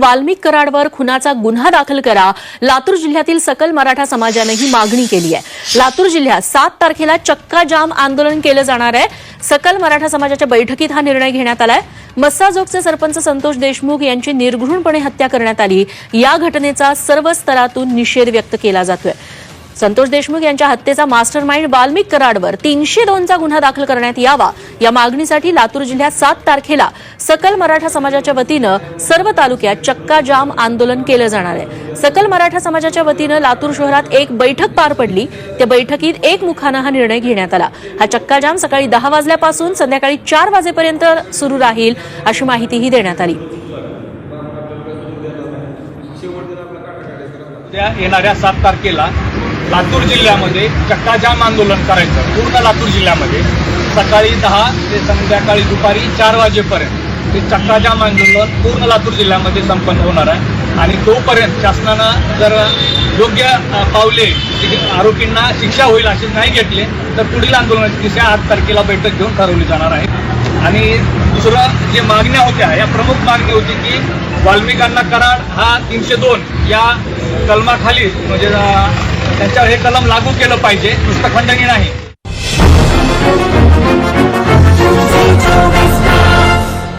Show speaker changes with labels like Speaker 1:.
Speaker 1: वाल्मिक कराडवर खुनाचा गुन्हा दाखल करा. लातूर जिल्ह्यातील सकल मराठा समाजाने ही मागणी केली आहे. लातूर जिल्ह्यात सात तारखेला चक्का जाम आंदोलन केलं जाणार आहे. सकल मराठा समाजाच्या बैठकीत हा निर्णय घेण्यात आलाय. मस्साजोगचे सरपंच संतोष देशमुख यांची निर्घृणपणे हत्या करण्यात आली. या घटनेचा सर्व स्तरातून निषेध व्यक्त केला जातोय. संतोष देशमुख यांच्या हत्येचा मास्टर माइंड वाल्मिक कराडवर तीनशे दोनचा गुन्हा दाखल करण्यात यावा या मागणीसाठी लातूर जिल्ह्यात सात तारखेला सकल मराठा समाजाच्या वतीनं सर्व तालुक्यात चक्का जाम आंदोलन केलं जाणार आहे. सकल मराठा समाजाच्या वतीनं लातूर शहरात एक बैठक पार पडली. त्या बैठकीत एकमुखानं हा निर्णय घेण्यात आला. हा चक्का जाम सकाळी दहा वाजल्यापासून संध्याकाळी चार वाजेपर्यंत सुरू राहील अशी माहितीही देण्यात आली.
Speaker 2: येणाऱ्या सात तारखेला लातूर जिल्ह्यामध्ये चक्काजाम आंदोलन करायचं. पूर्ण लातूर जिल्ह्यामध्ये. सकाळी दहा ते संध्याकाळी दुपारी चार वाजेपर्यंत ते चक्काजाम आंदोलन पूर्ण लातूर जिल्ह्यामध्ये संपन्न होणार आहे. आणि तोपर्यंत शासनानं जर योग्य पावले आरोपींना शिक्षा होईल असे नाही घेतले तर पुढील आंदोलनाची दिशा आठ तारखेला बैठक घेऊन ठरवली जाणार आहे. आणि दुसरं जे मागण्या होत्या या प्रमुख मागणी होती की वाल्मिकांना कराड हा तीनशे दोन या कलमाखाली म्हणजे त्यांच्यावर हे कलम लागू केलं पाहिजे पुस्तक खंडणी नाही.